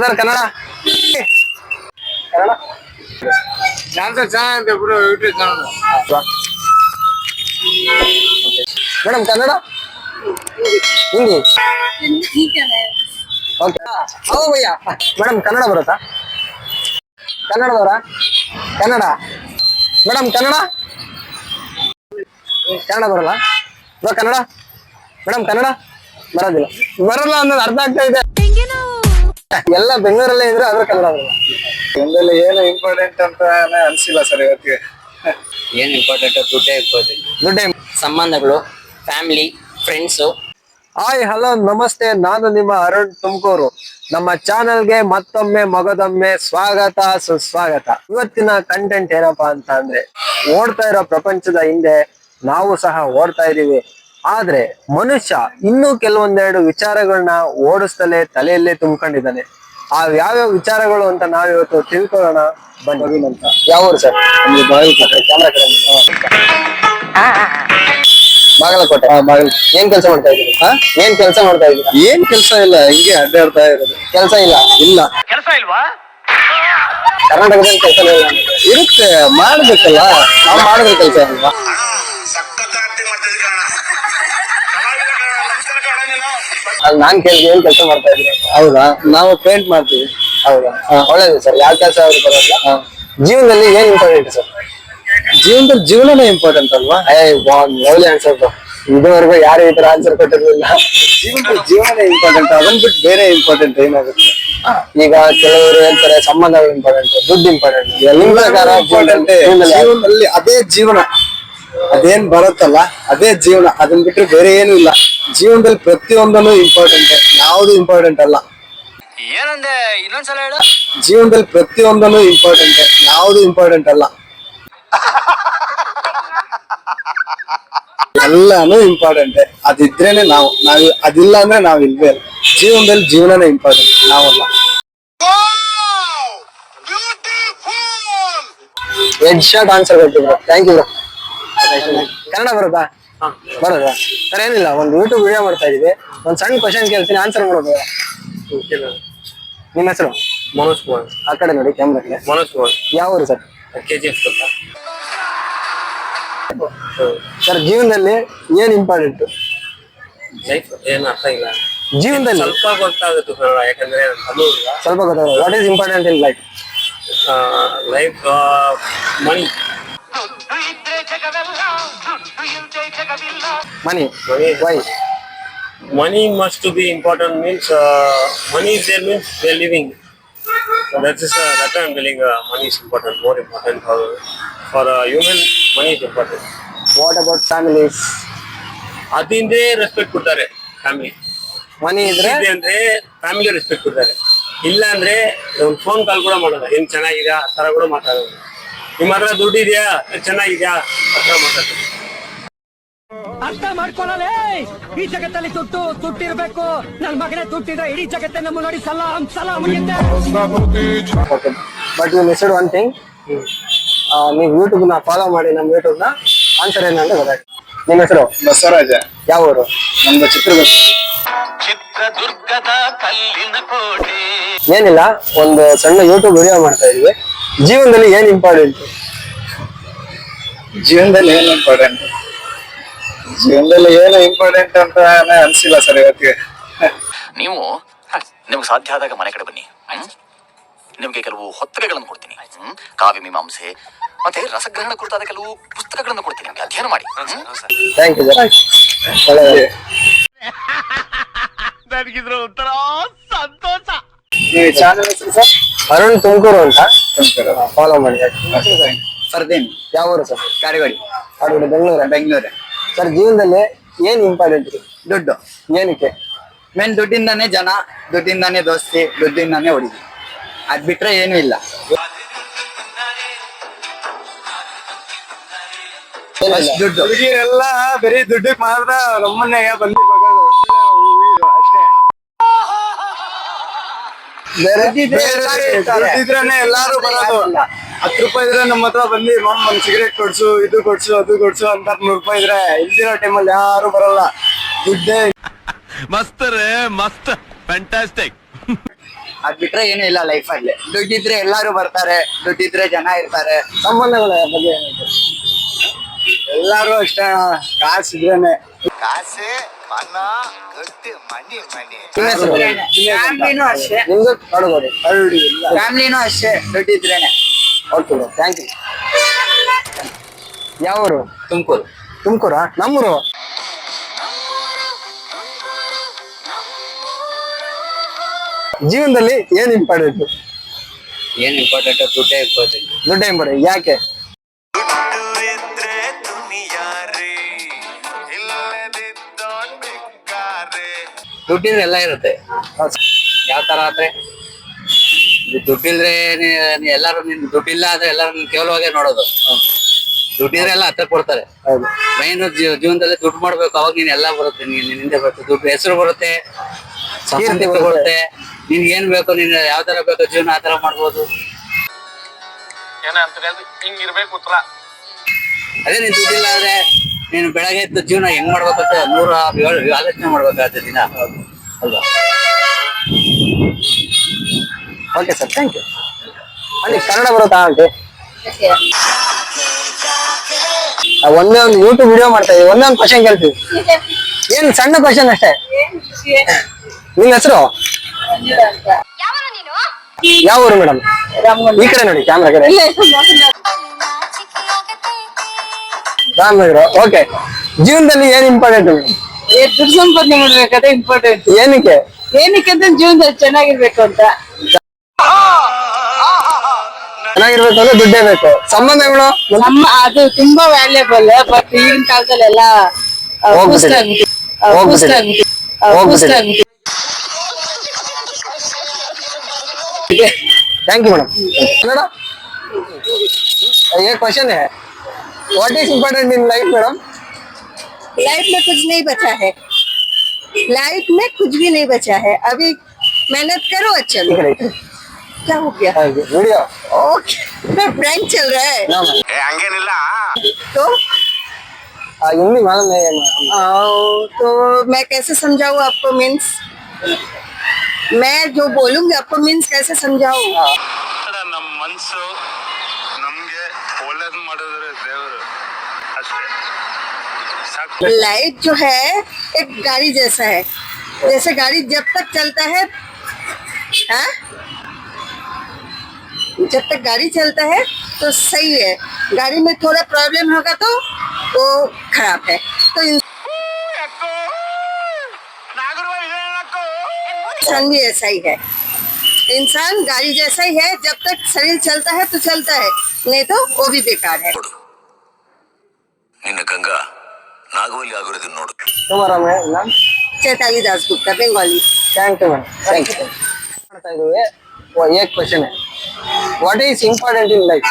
Sir Kannada Kannada chances ಚೆನ್ನಾಗಿದೆ ಬಿಡು YouTube channel madam Kannada Hindi okay ಹೌದು ಭಯ್ಯ ಮೇಡಮ್ ಕನ್ನಡ ಬರುತ್ತಾ ಕನ್ನಡದವರ ಕನ್ನಡ ಮೇಡಮ್ ಕನ್ನಡ ಕನ್ನಡ ಬರಲ್ಲ ಬ್ರೋ ಕನ್ನಡ ಮೇಡಮ್ ಕನ್ನಡ ಬರೋದಿಲ್ಲ ಬರಲ್ಲ ಅನ್ನೋದು ಅರ್ಥ ಆಗ್ತಾ ಇದೆ ಎಲ್ಲ ಬೆಂಗಳೂರಲ್ಲೇ ಇದ್ರೆ ಅದ್ರ ಕನ್ನಡ ಒಂದಲ್ಲಿ ಏನು ಇಂಪಾರ್ಟೆಂಟ್ ಅಂತ ಅನ್ಸಿಲ್ಲ ಸರ್ ಇವತ್ತಿಗೆ. ಏನು ಇಂಪಾರ್ಟೆಂಟ್ ದುಡ್ಡೇ ಇಂಪಾರ್ಟೆಂಟ್ ದುಡ್ಡೇ ಸಂಬಂಧಗಳು ಫ್ಯಾಮಿಲಿ ಫ್ರೆಂಡ್ಸ್ ಹಾಯ್ ಹಲೋ ನಮಸ್ತೆ. ನಾನು ನಿಮ್ಮ ಅರುಣ್ ತುಮಕೂರು. ನಮ್ಮ ಚಾನೆಲ್ಗೆ ಮತ್ತೊಮ್ಮೆ ಮಗದೊಮ್ಮೆ ಸ್ವಾಗತ ಸುಸ್ವಾಗತ. ಇವತ್ತಿನ ಕಂಟೆಂಟ್ ಏನಪ್ಪಾ ಅಂತ ಅಂದ್ರೆ ಓಡ್ತಾ ಇರೋ ಪ್ರಪಂಚದ ಹಿಂದೆ ನಾವು ಸಹ ಓಡ್ತಾ ಇದೀವಿ ಆದ್ರೆ ಮನುಷ್ಯ ಇನ್ನೂ ಕೆಲವೊಂದೆರಡು ವಿಚಾರಗಳನ್ನ ಓಡಿಸ್ತಲೇ ತಲೆಯಲ್ಲೇ ತುಂಬಿಕೊಂಡಿದ್ದಾನೆ. ಆ ಯಾವ್ಯಾವ ವಿಚಾರಗಳು ಅಂತ ನಾವಿವತ್ತು ತಿಳ್ಕೊಳ್ಳೋಣ. ಬನ್ನಿ. ಅಂತ. ಯಾವ ಊರು ಸರ್? ಬಾಗಲಕೋಟೆ ಏನ್ ಕೆಲಸ ಮಾಡ್ತಾ ಇದ್ದೀರಿ? ಏನ್ ಕೆಲಸ ಮಾಡ್ತಾ ಇದ್ದೀರಾ? ಏನ್ ಕೆಲಸ ಇಲ್ಲ ಹಿಂಗೆ ಅಡ್ಡಾಡ್ತಾ ಇರೋದು. ಕೆಲಸ ಇಲ್ಲ? ಇಲ್ಲ. ಕರ್ನಾಟಕದಲ್ಲಿ ಕೆಲಸ ಇಲ್ಲ ಇರುತ್ತೆ ಮಾಡ್ಬೇಕಲ್ಲ. ನಾವು ಮಾಡಿದ್ರೆ ಕೆಲಸ ಅಲ್ವಾ? ನಾನ್ ಕೇಳ್ ಏನ್ ಕೆಲಸ ಮಾಡ್ತಾ ಇದ್ದೀನಿ ಹೌದಾ? ನಾವು ಪೇಂಟ್ ಮಾಡ್ತೀವಿ. ಹೌದಾ? ಒಳ್ಳೇದು ಸರ್. ಯಾವ ಕೆಲಸ ಆದ್ರೂ ಬರೋಲ್ಲ ಜೀವನದಲ್ಲಿ ಏನ್ ಇಂಪಾರ್ಟೆಂಟ್ ಸರ್? ಜೀವನದಲ್ಲಿ ಜೀವನನೇ ಇಂಪಾರ್ಟೆಂಟ್ ಅಲ್ವಾ? ಏ ಲವ್ಲಿ ಆನ್ಸರ್ ಇದುವರೆಗೂ ಯಾರು ಈ ತರ ಆನ್ಸರ್ ಕೊಟ್ಟಿರ್ಲಿಲ್ಲ. ಜೀವನದಲ್ಲಿ ಜೀವನನೇ ಇಂಪಾರ್ಟೆಂಟ್ ಅದನ್ ಬಿಟ್ಟು ಬೇರೆ ಇಂಪಾರ್ಟೆಂಟ್ ಏನಾಗುತ್ತೆ? ಈಗ ಕೆಲವರು ಹೇಳ್ತಾರೆ ಸಂಬಂಧಗಳು ಇಂಪಾರ್ಟೆಂಟ್ ದುಡ್ಡು ಇಂಪಾರ್ಟೆಂಟ್ ಇಂಪಾರ್ಟೆಂಟ್ ಜೀವನದಲ್ಲಿ ಅದೇ ಜೀವನ. ಅದೇನ್ ಬರುತ್ತಲ್ಲ ಅದೇ ಜೀವನ. ಅದನ್ನ ಬಿಟ್ಟರೆ ಬೇರೆ ಏನು ಇಲ್ಲ. ಜೀವನದಲ್ಲಿ ಪ್ರತಿಯೊಂದನು ಇಂಪಾರ್ಟೆಂಟ್ ಯಾವುದು ಇಂಪಾರ್ಟೆಂಟ್ ಅಲ್ಲ. ಏನಂದೆ? ಇನ್ನೊಂದ್ಸಲ ಹೇಳ. ಜೀವನದಲ್ಲಿ ಪ್ರತಿಯೊಂದನು ಇಂಪಾರ್ಟೆಂಟ್ ಯಾವುದು ಇಂಪಾರ್ಟೆಂಟ್ ಅಲ್ಲ. ಎಲ್ಲಾನು ಇಂಪಾರ್ಟೆಂಟ್ ಅದಿದ್ರೇನೆ ನಾವು. ನಾವ್ ಅದಿಲ್ಲ ಅಂದ್ರೆ ನಾವ್ ಇಲ್ವೇ ಇಲ್ಲ. ಜೀವನದಲ್ಲಿ ಜೀವನನೇ ಇಂಪಾರ್ಟೆಂಟ್ ನಾವಲ್ಲ. ಹೆಡ್ ಶಾರ್ಟ್ ಆನ್ಸರ್ ಕೊಟ್ಟಿದ್ರು. ಥ್ಯಾಂಕ್ ಯು ಕನ್ನಡ ಬರುತ್ತಾ? ಬರೋದಾ ಸರ್ ಏನಿಲ್ಲ ಒಂದು ಯೂಟ್ಯೂಬ್ ವಿಡಿಯೋ ಮಾಡ್ತಾ ಇದೀವಿ ಒಂದು ಸಣ್ಣ ಕ್ವಶನ್ ಕೇಳ್ತೀನಿ ಆನ್ಸರ್ ಮಾಡೋದು ನಿಮ್ಮ ಹೆಸರು? ಮನೋಜ್ ಕುಮಾರ್. ಆ ಕಡೆ ನೋಡಿ ಕ್ಯಾಮ್ರಾಗೆ ಮನೋಜ್ ಕುಮಾರ್. ಯಾವ ಊರು sir? K G F sir ಜೀವನದಲ್ಲಿ ಏನ್ ಇಂಪಾರ್ಟೆಂಟ್ ಲೈಫ್ ಏನು ಅರ್ಥ ಇಲ್ಲ. ಜೀವನದಲ್ಲಿ? ಸ್ವಲ್ಪ ಗೊತ್ತಾಗುತ್ತೆ ಸರ್ ಯಾಕಂದ್ರೆ ಸ್ವಲ್ಪ ಗೊತ್ತಾಗುತ್ತೆ. What is important in life life money money Money. Why? money must to be important means uh, money is there means they're living. So that is uh, that I'm telling uh, money is important, more important for for a human. Money is important. What about families? ಅದಿಂದೇ respect ಕೊಡ್ತಾರೆ family money ಇದ್ರೆ ಇದೆ ಅಂದ್ರೆ family respect ಕೊಡ್ತಾರೆ ಇಲ್ಲ ಅಂದ್ರೆ ಒಂದು phone call ಕೂಡ ಮಾಡೋದು ಏನ್ ಚೆನ್ನಾಗಿದ್ಯಾ ಆ ತರ ಕೂಡ ಮಾತಾಡೋದು ನಿಮ್ಮ ಹತ್ರ ದುಡ್ಡು ಇದೆಯಾ ಚೆನ್ನಾಗಿದ್ಯಾ ಆ ಥರ ಮಾತಾಡ್ತಾರೆ ಅರ್ಥ ಮಾಡ್ಕೊಳ್ಳಲೇ ಈ ಜಗತ್ತಲ್ಲಿ ತುಟ್ಟು ತುಟ್ಟಿರ್ಬೇಕು ನನ್ ಮಗನೇ ತುಟ್ಟಿದ್ರೆ ಇಡೀ ಜಗತ್ತೇ ನಮ್ಮ ನೋಡಿ ಸಲಾಂ ಸಲಾಂ ಅಂತೆ but you missed one thing ನೀವು ಯೂಟ್ಯೂಬ್ನ ಫಾಲೋ ಮಾಡಿ ನಮ್ಮ ಯೂಟ್ಯೂಬ್ನ ಆನ್ಸರ್ ಏನಂತ ಗೊತ್ತಾಯ್ತು. ನಿಮ್ಮ ಹೆಸರು? ಬಸವರಾಜ. ಯಾವ ಊರು? ನಮ್ದು ಚಿತ್ರದುರ್ಗ. ಚಿತ್ರದುರ್ಗದ ಕಲ್ಲಿನ ಕೋಟೆ. ಏನಿಲ್ಲ ಒಂದು ಸಣ್ಣ ಯೂಟ್ಯೂಬ್ ವಿಡಿಯೋ ಮಾಡ್ತಾ ಇದ್ವಿ. ಜೀವನದಲ್ಲಿ ಏನ್ ಇಂಪಾರ್ಟೆಂಟ್ ಜೀವನದಲ್ಲಿ ಏನ್ ಇಂಪಾರ್ಟೆಂಟ್ ಜೀವನದಲ್ಲಿ ಏನು ಇಂಪಾರ್ಟೆಂಟ್ ಅಂತ ಅನ್ಸಿಲ್ಲ ಸರ್ ಇವತ್ತಿಗೆ. ನೀವು ನಿಮ್ಗೆ ಸಾಧ್ಯ ಆದಾಗ ಮನೆ ಕಡೆ ಬನ್ನಿ. ನಿಮಗೆ ನಿಮ್ಗೆ ಕೆಲವು ಹೊತ್ತಗೆಗಳನ್ನು ಕೊಡ್ತೀನಿ? ಕಾವ್ಯ ಮೀಮಾಂಸೆ ಮತ್ತೆ ರಸಗ್ರಹಣ ಕುರಿತಾದ ಕೆಲವು ಪುಸ್ತಕಗಳನ್ನು ಕೊಡ್ತೀನಿ ನಿಮ್ಗೆ ಅಧ್ಯಯನ ಮಾಡಿ? ಥ್ಯಾಂಕ್ ಯು ಸರ್ ಒಳ್ಳೆಯದು. ನೀವು ಚಾನಲ್ ಹೆಸರು ಸರ್ ಅರುಣ್ ತುಮಕೂರು ಅಂತ. ಫಾಲೋ ಮಾಡಿ. ಸರ್ ಯಾವ ಊರು ಸರ್ ಕಾರಿವಾಡಿ. ಕಾಡುಗಡೆ ಬೆಂಗಳೂರು. ಬೆಂಗಳೂರು. ಸರ್ ಜೀವನದಲ್ಲಿ ಏನ್ ಇಂಪಾರ್ಟೆಂಟ್ ದುಡ್ಡು ಏನಕ್ಕೆ? ಮೇನ್ ದುಡ್ಡಿಂದಾನೇ ಜನ ದುಡ್ಡಿಂದಾನೇ ದೋಸ್ತಿ ದುಡ್ಡಿಂದಾನೇ ಹುಡುಗಿ. ಅದ್ ಬಿಟ್ರೆ ಏನೂ ಇಲ್ಲ. ದುಡ್ಡು. ಹುಡುಗಿರೆಲ್ಲ ಬರೀ ದುಡ್ಡಿಗೆ ಮಾತ್ರ ನಮ್ಮನ್ನೇ ಬಂದು ಅಷ್ಟೇ. ದುಡ್ಡಿದ್ರೇನೆ ಎಲ್ಲಾರು ಬರೋದು. ಹತ್ತು ರೂಪಾಯಿ ಇದ್ರೆ ನಮ್ಮ ಹತ್ರ ಬಂದು ಮಮ್ಮ ಒಂದ್ ಸಿಗರೇಟ್ ಕೊಡ್ಸು ಇದು ಕೊಡ್ಸು ಅದು ಕೊಡ್ಸು ಅಂತ ನೂರು ರೂಪಾಯಿ ಇದ್ರೆ ಇಲ್ದಿರೋ ಟೈಮಲ್ಲಿ ಯಾರು ಬರಲ್ಲ. ದುಡ್ಡೇ ಮಸ್ತ್ ರೇ ಮಸ್ತ್ ಫ್ಯಾಂಟಾಸ್ಟಿಕ್ ಅದ್ ಬಿಟ್ರೆ ಏನೂ ಇಲ್ಲ ಲೈಫ್ ಅಲ್ಲಿ. ದುಡ್ಡಿದ್ರೆ ಎಲ್ಲಾರು ಬರ್ತಾರೆ ದುಡ್ಡಿದ್ರೆ ಜನ ಇರ್ತಾರೆ. ಸಂಬಂಧಗಳ ಬಗ್ಗೆ? ಎಲ್ಲಾರು ಅಷ್ಟೇ ಕಾಸು ಇದ್ರೇನೆ. ಕಾಸು ಹೆಸರು? ಫ್ಯಾಮಿಲಿನೂ ಅಷ್ಟೇ. ನಿಮ್ದು ಇಲ್ಲ ಫ್ಯಾಮಿಲಿನೂ ಅಷ್ಟೇ ದುಡ್ಡಿದ್ರೇನೆ. ಓಕೆ ಥ್ಯಾಂಕ್ ಯು ಯಾವ ಊರು ತುಮಕೂರು. ತುಮಕೂರಾ? ನಮ್ಮೂರು? ಜೀವನದಲ್ಲಿ ಏನ್ ಇಂಪಾರ್ಟೆಂಟ್ ಏನ್ ಇಂಪಾರ್ಟೆಂಟ್ ದುಡ್ಡೇ ಇಂಪಾರ್ಟೆಂಟ್ ದುಡ್ಡೇ ಇಂಪಾರ್ಟೆಂಟ್ ಯಾಕೆ? ದುಡ್ಡಿದ್ರೆ ಎಲ್ಲ ಇರುತ್ತೆ. ಯಾವ ತರ ಆದ್ರೆ? ದುಡ್ಡಿಲ್ದ್ರೆ ನೀ- ನೀ ಎಲ್ಲಾರು ನಿನ್ ದುಡ್ಡಿಲ್ಲ ಅಂದ್ರೆ ಎಲ್ಲಾರು ನಿನ್ ಕೇವಲವಾಗೇ ನೋಡೋದು. ದುಡ್ಡಿದ್ರೆ ಎಲ್ಲ ಹತ್ರ ಕೊಡ್ತಾರೆ. ಮೈನ್ ಜೀವನದಲ್ಲಿ ದುಡ್ಡು ಮಾಡ್ಬೇಕು ಅವಾಗ ನೀನ್ ಎಲ್ಲ ಬರುತ್ತೆ ನೀನ್ ಹಿಂದೆ ಬರುತ್ತೆ ದುಡ್ಡು ಹೆಸರು ಬರುತ್ತೆ ಬರುತ್ತೆ. ನಿನ್ ನಿನ್ಗೆ ಏನ್ ಬೇಕು ನೀನ್ ಯಾವ ತರ ಬೇಕು ಜೀವನ ಆ ತರ ಮಾಡ್ಬೋದು. ಅದೇ ನೀನ್ ದುಡ್ಡಿಲ್ಲ ಅಂದ್ರೆ ನೀನು ಬೆಳಗ್ಗೆ ಎದ್ದು ಜೀವನ ಹೆಂಗ್ ಮಾಡ್ಬೇಕಂತ ನೂರ ಏಳು ಆಲೋಚನೆ ಮಾಡ್ಬೇಕಾಗತ್ತೆ ದಿನ. ಅಲ್ವಾ? ಓಕೆ ಸರ್ ಥ್ಯಾಂಕ್ ಯು ಅಲ್ಲಿ ಕನ್ನಡ ಬರುತ್ತಾ ಆಂಟಿ? ಒಂದೇ ಒಂದು ಯೂಟ್ಯೂಬ್ ವಿಡಿಯೋ ಮಾಡ್ತಾ ಇದೀವಿ ಒಂದೇ ಒಂದು ಕ್ವಶನ್ ಕೇಳ್ತೀವಿ ಏನ್ ಸಣ್ಣ ಕ್ವಶನ್ ಅಷ್ಟೇ? ನಿನ್ನ ಹೆಸರು? ಯಾವ ಊರು ಮೇಡಮ್ ಈ ಕಡೆ ನೋಡಿ ಕ್ಯಾಮ್ರಾ ಕಡೆ. ರಾಮನಗರ. ಓಕೆ ಜೀವನದಲ್ಲಿ ಏನ್ ಇಂಪಾರ್ಟೆಂಟ್ ದುಡ್ಡು ಸಂಪಾದನೆ ಮಾಡ್ಬೇಕಾದ್ರೆ ಇಂಪಾರ್ಟೆಂಟ್ ಏನಕ್ಕೆ? ಏನಕ್ಕೆ ಅಂತ ಜೀವನದಲ್ಲಿ ಚೆನ್ನಾಗಿರ್ಬೇಕು ಅಂತ. ಚೆನ್ನಾಗಿರ್ಬೇಕು ಅಂದ್ರೆ ದುಡ್ಡೇ ಬೇಕು ಸಂಬಂಧಗಳು ನಮ್ಮ ಅದು ತುಂಬಾ ವ್ಯಾಲ್ಯೂಬಲ್ ಬಟ್ ಈಗಿನ ಕಾಲದಲ್ಲಿ ಎಲ್ಲ ಹೋಗ್ಬಿಟ್ಟಿದೆ. ಹೋಗ್ಬಿಟ್ಟಿದೆ. ಹೋಗ್ಬಿಟ್ಟಿದೆ. थैंक यू मैडम कन्नड़ा ये क्वेश्चन है what is important in life madam life में कुछ नहीं बचा है लाइफ में कुछ भी नहीं बचा है अभी मेहनत करो अच्छा लो। क्या हो गया वीडियो ओके प्रैंक चल रहा है तो हिंदी मालूम नहीं है मैडम आओ, तो मैं कैसे समझाऊँ आपको मीन्स मैं जो बोलूंगी आपको मीन्स कैसे समझाऊँ ನಮ್ಮ ಮನಸ್ಸು ನಮ್ಗೆ ಒಳ್ಳೇದ್ ಮಾಡಿದ್ರೆ ದೇವರು ಅಷ್ಟೇ ಸಾಕು लाइफ जो है एक गाड़ी जैसा है जैसे गाड़ी जब तक चलता है हाँ? जब तक गाड़ी चलता है तो सही है। गाड़ी में थोड़ा प्रॉब्लम होगा तो वो खराब है। तो इंसान भी ऐसा ही है। इंसान गाड़ी जैसा ही है जब तक शरीर चलता है तो चलता है। नहीं तो वो भी बेकार है। Chaitali Das Gupta Bengali thank you. Ma'am thank you एक क्वेश्चन है। What is important in life?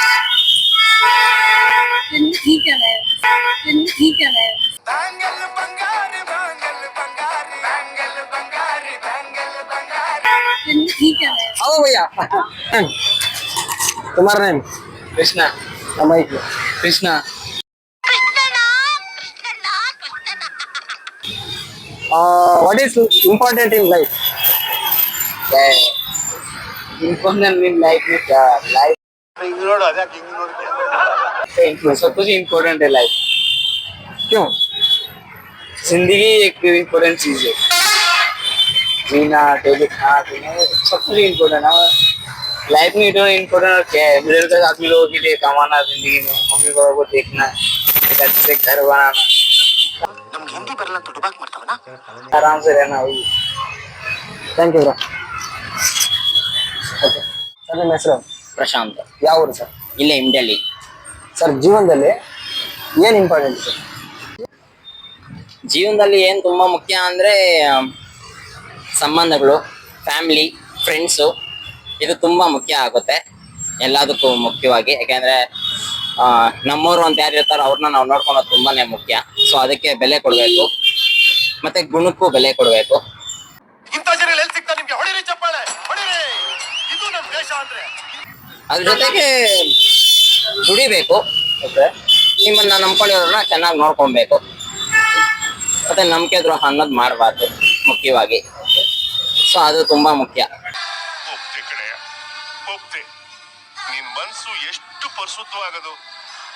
Hello, भैया तुम्हारा नेम Krishna, हमारी Krishna. Uh, what is important in life? Yeah. सब कुछ इम्पोर्टेंट है लाइफ क्यों? ज़िंदगी एक इम्पोर्टेंट चीज़ है. जीना डेली खाना सब कुछ इम्पोर्टेंट है. लाइफ में इतना इम्पोर्टेंट क्या है? मिडिल आदमी लोगों के लिए कमाना ज़िंदगी में मम्मी पापा को देखना एक अच्छे घर बनाना. आराम से रहना थैंक यू ಓಕೆ ಸರ್ ನಿಮ್ಮ ಹೆಸರು? ಪ್ರಶಾಂತ್. ಯಾವ ಊರು ಸರ್ ಇಲ್ಲೇ ಇಂಡಿಯಲ್ಲಿ ಸರ್ ಜೀವನದಲ್ಲಿ ಏನು ಇಂಪಾರ್ಟೆಂಟ್ ಸರ್ ಜೀವನದಲ್ಲಿ ಏನು ತುಂಬ ಮುಖ್ಯ ಅಂದರೆ ಸಂಬಂಧಗಳು ಫ್ಯಾಮಿಲಿ ಫ್ರೆಂಡ್ಸು ಇದು ತುಂಬ ಮುಖ್ಯ ಆಗುತ್ತೆ ಎಲ್ಲದಕ್ಕೂ ಮುಖ್ಯವಾಗಿ. ಯಾಕೆಂದರೆ ನಮ್ಮವರು ಅಂತ ಯಾರು ಇರ್ತಾರೋ ಅವ್ರನ್ನ ನಾವು ನೋಡ್ಕೊಳೋದು ತುಂಬಾನೇ ಮುಖ್ಯ. ಸೊ ಅದಕ್ಕೆ ಬೆಲೆ ಕೊಡಬೇಕು. ಮತ್ತೆ ಗುಣಕ್ಕೂ ಬೆಲೆ ಕೊಡಬೇಕು. ಅದ್ರ ಜೊತೆಗೆ ದುಡಿಬೇಕು ಮತ್ತೆ ನಿಮ್ಮನ್ನ ನಂಬ್ಕೊಂಡಿರೋರನ್ನ ಚೆನ್ನಾಗಿ ನೋಡ್ಕೊಬೇಕು. ಮತ್ತೆ ನಂಬಿಕೆ ದ್ರೋಹ ಅನ್ನೋದು ಮಾಡಬಾರ್ದು ಮುಖ್ಯವಾಗಿ. ಸೊ ಅದು ತುಂಬಾ ಮುಖ್ಯ. ನಿನ್ ಮನ್ಸು ಎಷ್ಟು ಪರಿಶುದ್ಧವಾಗದು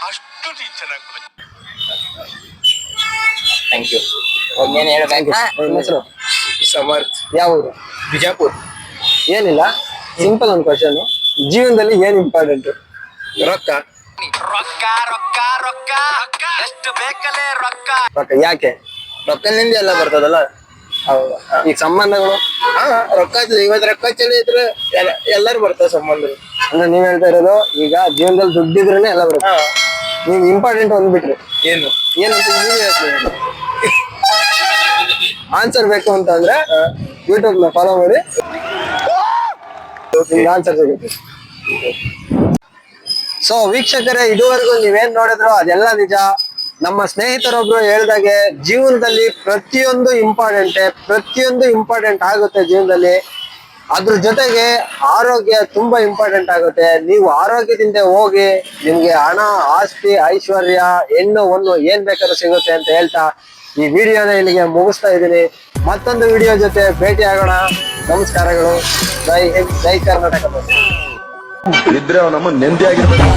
ಅಷ್ಟು ನೀನ್ ಚೆನ್ನಾಗಿ ಥ್ಯಾಂಕ್ ಯು ಏನ್ ಹೇಳ್ಬೇಕಾ? ನಿಮ್ಮ ಹೆಸರು? ಸಮರ್ಥ್. ಯಾವ ಊರು ಬಿಜಾಪುರ್. ಏನಿಲ್ಲ? ಸಿಂಪಲ್ ಒಂದು ಕ್ವಶನ್ ಜೀವನದಲ್ಲಿ ಏನ್ ಇಂಪಾರ್ಟೆಂಟ್ ರೊಕ್ಕ. ರೊಕ್ಕ ರೊಕ್ಕ ರೊಕ್ಕ ಎಷ್ಟು ಬೇಕಲೇ ರೊಕ್ಕ? ರೊಕ್ಕ ಯಾಕೆ? ರೊಕ್ಕನಿಂದ ಎಲ್ಲ ಬರ್ತದಲ್ಲ? ಈ ಈಗ ಸಂಬಂಧಗಳು? ಹಾ ರೊಕ್ಕ ಇವತ್ತು ರೊಕ್ಕ ಚಲೋ ಇದ್ರೆ ಎಲ್ಲ- ಎಲ್ಲರೂ ಬರ್ತಾವ ಸಂಬಂಧಗಳು. ಅಂದ್ರೆ ನೀವ್ ಹೇಳ್ತಾ ಇರೋದು ಈಗ ಜೀವನದಲ್ಲಿ ದುಡ್ಡಿದ್ರೇನೆ ಎಲ್ಲ ಬರುತ್ತೆ. ನೀವು ಇಂಪಾರ್ಟೆಂಟ್ ಒಂದ್ ಬಿಟ್ರಿ ಏನು ಏನಂತ ನೀವ್ ಆನ್ಸರ್ ಬೇಕು ಅಂತ ಅಂದ್ರೆ ಯೂಟ್ಯೂಬ್ನ ಫಾಲೋ ಮಾಡಿ. ಸೊ ವೀಕ್ಷಕರೇ, ಇದುವರೆಗೂ ನೀವೇನ್ ನೋಡಿದ್ರು ಅದೆಲ್ಲ ನಿಜ. ನಮ್ಮ ಸ್ನೇಹಿತರೊಬ್ರು ಹೇಳ್ದಾಗೆ ಜೀವನದಲ್ಲಿ ಪ್ರತಿಯೊಂದು ಇಂಪಾರ್ಟೆಂಟ್ ಪ್ರತಿಯೊಂದು ಇಂಪಾರ್ಟೆಂಟ್ ಆಗುತ್ತೆ ಜೀವನದಲ್ಲಿ. ಅದ್ರ ಜೊತೆಗೆ ಆರೋಗ್ಯ ತುಂಬಾ ಇಂಪಾರ್ಟೆಂಟ್ ಆಗುತ್ತೆ. ನೀವು ಆರೋಗ್ಯದಿಂದ ಹೋಗಿ ನಿಮ್ಗೆ ಹಣ, ಆಸ್ತಿ, ಐಶ್ವರ್ಯ, ಹೆಣ್ಣು ಒಂದು ಏನ್ ಬೇಕಾದ್ರೂ ಸಿಗುತ್ತೆ ಅಂತ ಹೇಳ್ತಾ ಈ ವಿಡಿಯೋನ ಇಲ್ಲಿಗೆ ಮುಗಿಸ್ತಾ ಇದ್ದೀನಿ. ಮತ್ತೊಂದು ವಿಡಿಯೋ ಜೊತೆ ಭೇಟಿ ಆಗೋಣ ನಮಸ್ಕಾರಗಳು. ಜೈ ಜೈ ಕರ್ನಾಟಕ. ಇದ್ರೆ ನಮ್ಮ ನೆಮ್ಮದಿ ಆಗಿರ್ಬೇಕು.